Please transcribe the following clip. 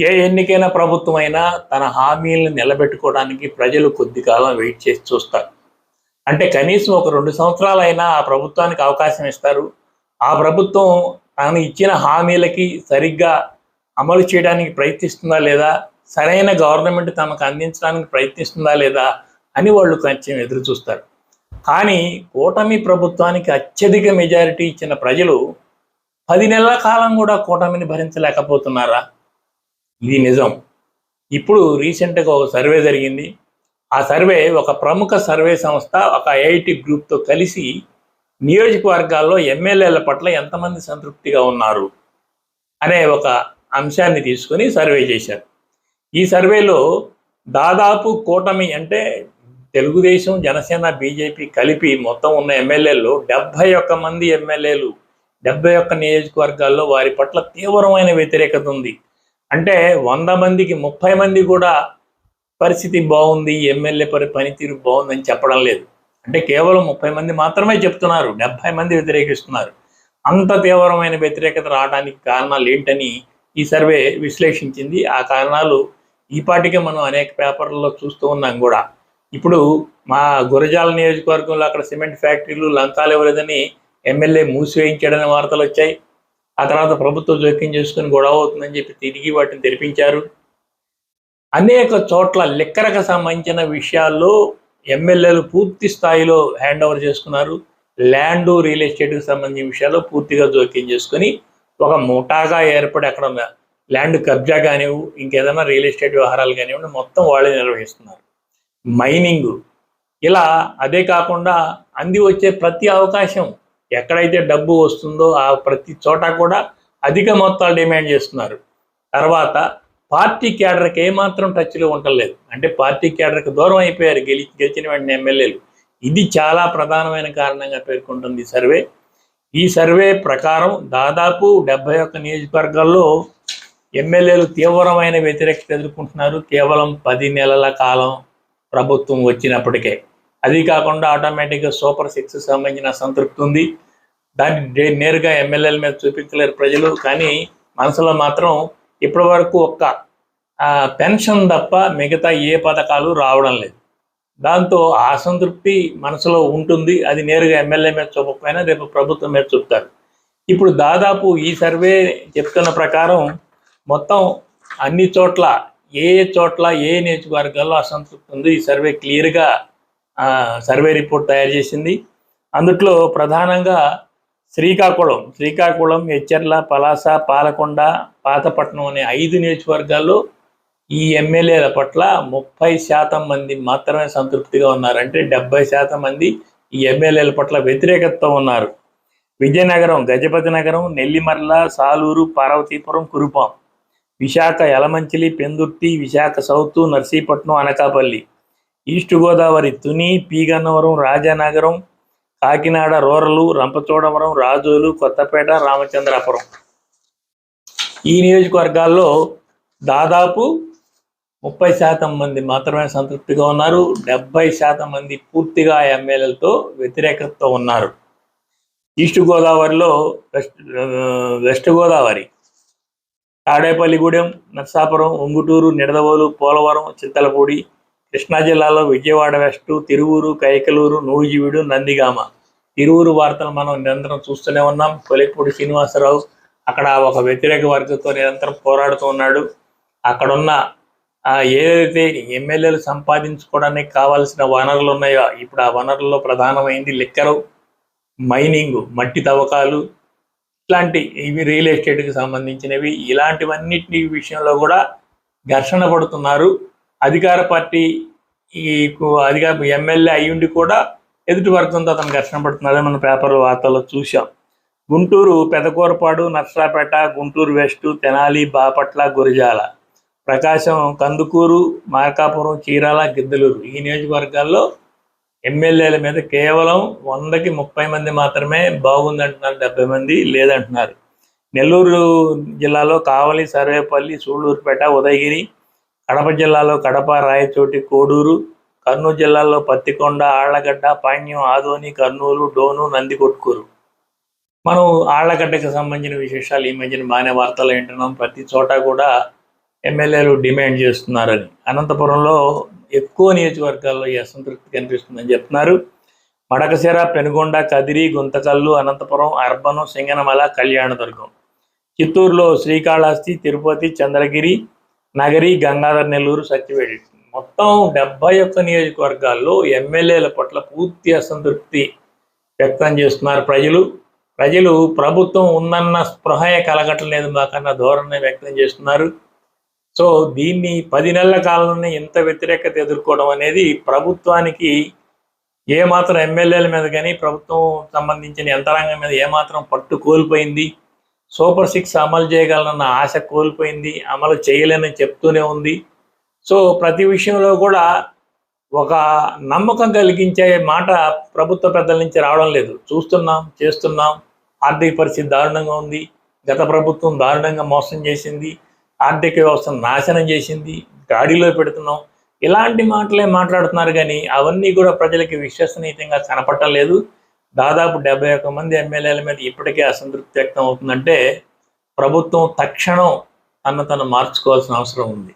ఏ ఎన్నికైన ప్రభుత్వం అయినా తన హామీలను నిలబెట్టుకోవడానికి ప్రజలు కొద్ది కాలం వెయిట్ చేసి చూస్తారు. అంటే కనీసం ఒక రెండు సంవత్సరాలైనా ఆ ప్రభుత్వానికి అవకాశం ఇస్తారు. ఆ ప్రభుత్వం తాను ఇచ్చిన హామీలకి సరిగ్గా అమలు చేయడానికి ప్రయత్నిస్తుందా లేదా? సరైన గవర్నమెంట్ తమకు అందించడానికి ప్రయత్నిస్తుందా లేదా? అని వాళ్ళు కొంచెం ఎదురు చూస్తారు. కానీ కూటమి ప్రభుత్వానికి అత్యధిక మెజారిటీ ఇచ్చిన ప్రజలు పది నెలల కాలం కూడా కూటమిని భరించలేకపోతున్నారా? ఇది నిజం. ఇప్పుడు రీసెంట్గా ఒక సర్వే జరిగింది. ఆ సర్వే ఒక ప్రముఖ సర్వే సంస్థ ఒక ఐఐటి గ్రూప్తో కలిసి నియోజకవర్గాల్లో ఎమ్మెల్యేల పట్ల ఎంతమంది సంతృప్తిగా ఉన్నారు అనే ఒక అంశాన్ని తీసుకొని సర్వే చేశారు. ఈ సర్వేలో దాదాపు కూటమి అంటే తెలుగుదేశం జనసేన బీజేపీ కలిపి మొత్తం ఉన్న ఎమ్మెల్యేలు డెబ్భై ఒక్క మంది ఎమ్మెల్యేలు డెబ్బై ఒక్క నియోజకవర్గాల్లో వారి పట్ల తీవ్రమైన వ్యతిరేకత ఉంది. అంటే వంద మందికి ముప్పై మంది కూడా పరిస్థితి బాగుంది ఎమ్మెల్యే పరి పనితీరు బాగుందని చెప్పడం లేదు. అంటే కేవలం ముప్పై మంది మాత్రమే చెప్తున్నారు డెబ్బై మంది వ్యతిరేకిస్తున్నారు. అంత తీవ్రమైన వ్యతిరేకత రావడానికి కారణాలు ఏంటని ఈ సర్వే విశ్లేషించింది. ఆ కారణాలు ఈపాటికే మనం అనేక పేపర్లలో చూస్తూ ఉన్నాం కూడా. ఇప్పుడు మా గురజాల నియోజకవర్గంలో అక్కడ సిమెంట్ ఫ్యాక్టరీలు లంచాలు ఇవ్వలేదని ఎమ్మెల్యే మూసివేయించాడనే వార్తలు వచ్చాయి. ఆ తర్వాత ప్రభుత్వం జోక్యం చేసుకుని గొడవ అవుతుందని చెప్పి తిరిగి వాటిని తెరిపించారు. అనేక చోట్ల లెక్కరకు సంబంధించిన విషయాల్లో ఎమ్మెల్యేలు పూర్తి స్థాయిలో హ్యాండ్ ఓవర్ చేసుకున్నారు. ల్యాండ్ రియల్ ఎస్టేట్కి సంబంధించిన విషయాల్లో పూర్తిగా జోక్యం చేసుకుని ఒక ముఠాగా ఏర్పడి అక్కడ ఉన్న ల్యాండ్ కబ్జా కానివ్వు ఇంకేదైనా రియల్ ఎస్టేట్ వ్యవహారాలు కానివ్వండి మొత్తం వాళ్ళే నిర్వహిస్తున్నారు. మైనింగ్. ఇలా అదే కాకుండా అంది వచ్చే ప్రతి అవకాశం ఎక్కడైతే డబ్బు వస్తుందో ఆ ప్రతి చోట కూడా అధిక మొత్తాలు డిమాండ్ చేస్తున్నారు. తర్వాత పార్టీ క్యాడర్కి ఏమాత్రం టచ్లో ఉండలేదు. అంటే పార్టీ క్యాడర్కి దూరం అయిపోయారు గెలి గెలిచిన వెంటనే ఎమ్మెల్యేలు. ఇది చాలా ప్రధానమైన కారణంగా పేర్కొంటుంది సర్వే. ఈ సర్వే ప్రకారం దాదాపు డెబ్బై ఒక్క నియోజకవర్గాల్లో ఎమ్మెల్యేలు తీవ్రమైన వ్యతిరేకత ఎదుర్కొంటున్నారు. కేవలం పది నెలల కాలం ప్రభుత్వం వచ్చినప్పటికే. అది కాకుండా ఆటోమేటిక్గా సూపర్ సిక్స్ సంబంధించిన సంతృప్తి ఉంది. దాన్ని నేరుగా ఎమ్మెల్యేల మీద చూపించలేరు ప్రజలు కానీ మనసులో మాత్రం ఇప్పటి వరకు ఒక్క పెన్షన్ తప్ప మిగతా ఏ పథకాలు రావడం లేదు. దాంతో ఆ అసంతృప్తి మనసులో ఉంటుంది. అది నేరుగా ఎమ్మెల్యే మీద చూపకపోయినా రేపు ప్రభుత్వం మీద చూపుతారు. ఇప్పుడు దాదాపు ఈ సర్వే చెప్తున్న ప్రకారం మొత్తం అన్ని చోట్ల ఏ ఏ చోట్ల ఏ నియోజకవర్గాల్లో అసంతృప్తి ఉంది ఈ సర్వే క్లియర్గా సర్వే రిపోర్ట్ తయారు చేసింది. అందుట్లో ప్రధానంగా శ్రీకాకుళం శ్రీకాకుళం హెచ్చర్ల పలాస పాలకొండ పాతపట్నం అనే ఐదు నియోజకవర్గాల్లో ఈ ఎమ్మెల్యేల పట్ల ముప్పై శాతం మంది మాత్రమే సంతృప్తిగా ఉన్నారు. అంటే డెబ్బై శాతం మంది ఈ ఎమ్మెల్యేల పట్ల వ్యతిరేకతతో ఉన్నారు. Vizianagaram Gajapathinagaram Nellimarla Saluru Parvathipuram Kurupam Visakha Yelamanchili Pendurthi Visakha south Narsipatnam Anakapalli east Godavari Tuni P Gannavaram Rajanagaram Kakinada rural Rampachodavaram Razole Kothapeta Ramachandrapuram. ఈ నియోజకవర్గాల్లో దాదాపు ముప్పై శాతం మంది మాత్రమే సంతృప్తిగా ఉన్నారు. డెబ్బై శాతం మంది పూర్తిగా ఎమ్మెల్యేలతో వ్యతిరేకతతో ఉన్నారు. ఈస్ట్ గోదావరిలో వెస్ట్ వెస్ట్ గోదావరి తాడేపల్లిగూడెం నర్సాపురం ఉంగుటూరు నిడదవోలు పోలవరం చింతలపూడి కృష్ణా జిల్లాలో విజయవాడ వెస్ట్ తిరువూరు కైకలూరు నూజివీడు నందిగామ. తిరువురు వార్తలు మనం నిరంతరం చూస్తూనే ఉన్నాం. కొలిపూడి శ్రీనివాసరావు అక్కడ ఒక వ్యతిరేక వర్గంతో నిరంతరం పోరాడుతూ ఉన్నాడు. అక్కడున్న ఆ, ఏదైతే ఎమ్మెల్యేలు సంపాదించుకోవడానికి కావాల్సిన వనరులు ఉన్నాయో ఇప్పుడు ఆ వనరుల్లో ప్రధానమైంది లిక్కరు మైనింగ్ మట్టి తవ్వకాలు ఇట్లాంటి ఇవి రియల్ ఎస్టేట్కి సంబంధించినవి. ఇలాంటివన్నిటి విషయంలో కూడా ఘర్షణ పడుతున్నారు. అధికార పార్టీ ఈ అధికార ఎమ్మెల్యే అయ్యుండి కూడా ఎదుటి వర్గంతో అతను ఘర్షణ పడుతున్నాడని మన పేపర్ వార్తల్లో చూసాం గుంటూరు పెదకూరపాడు నర్సరాపేట గుంటూరు వెస్ట్ తెనాలి బాపట్ల గురిజాల ప్రకాశం కందుకూరు మార్కాపురం చీరాల గిద్దలూరు ఈ నియోజకవర్గాల్లో ఎమ్మెల్యేల మీద కేవలం వందకి ముప్పై మంది మాత్రమే బాగుందంటున్నారు డెబ్బై మంది లేదంటున్నారు. నెల్లూరు జిల్లాలో కావలి సర్వేపల్లి సూళ్ళూరుపేట ఉదయగిరి కడప జిల్లాలో కడప రాయచోటి కోడూరు కర్నూలు జిల్లాలో పత్తికొండ ఆళ్ళగడ్డ పాణ్యం ఆదోని కర్నూలు డోను నందికొట్కూరు. మనం ఆళ్ళగడ్డకి సంబంధించిన విశేషాలు ఈ మధ్యన బాగానే వార్తలు వింటున్నాం. ప్రతి చోట కూడా ఎమ్మెల్యేలు డిమాండ్ చేస్తున్నారని. అనంతపురంలో ఎక్కువ నియోజకవర్గాల్లో ఈ అసంతృప్తి కనిపిస్తుందని చెప్తున్నారు. మడకసీర పెనుగొండ కదిరి గుంతకల్లు అనంతపురం అర్బనం సింగనమల కళ్యాణదుర్గం. చిత్తూరులో శ్రీకాళహస్తి తిరుపతి చంద్రగిరి నగరి గంగాధర్ నెల్లూరు సత్యవేడి. మొత్తం డెబ్బై ఒక్క నియోజకవర్గాల్లో ఎమ్మెల్యేల పట్ల పూర్తి అసంతృప్తి వ్యక్తం చేస్తున్నారు ప్రజలు. ప్రజలు ప్రభుత్వం ఉందన్న స్పృహయ కలగట్లేదు మాకన్న ధోరణి వ్యక్తం చేస్తున్నారు. సో దీన్ని పది నెలల కాలంలోనే ఇంత వ్యతిరేకత ఎదుర్కోవడం అనేది ప్రభుత్వానికి ఏమాత్రం ఎమ్మెల్యేల మీద కానీ ప్రభుత్వం సంబంధించిన యంత్రాంగం మీద ఏమాత్రం పట్టు కోల్పోయింది. సూపర్ సిక్స్ అమలు చేయగలనన్న ఆశ కోల్పోయింది అమలు చేయలేనని చెప్తూనే ఉంది. సో ప్రతి విషయంలో కూడా ఒక నమ్మకం కలిగించే మాట ప్రభుత్వ పెద్దల నుంచి రావడం లేదు. చూస్తున్నాం చేస్తున్నాం. ఆర్థిక పరిస్థితి దారుణంగా ఉంది. గత ప్రభుత్వం దారుణంగా మోసం చేసింది. ఆర్థిక వ్యవస్థను నాశనం చేసింది. గాడిలో పెడుతున్నాం. ఇలాంటి మాటలే మాట్లాడుతున్నారు కానీ అవన్నీ కూడా ప్రజలకి విశ్వసనీయంగా కనపడటం లేదు. దాదాపు డెబ్బై ఒక్క మంది ఎమ్మెల్యేల మీద ఇప్పటికే అసంతృప్తి వ్యక్తం అవుతుందంటే ప్రభుత్వం తక్షణం అన్న తను మార్చుకోవాల్సిన అవసరం ఉంది.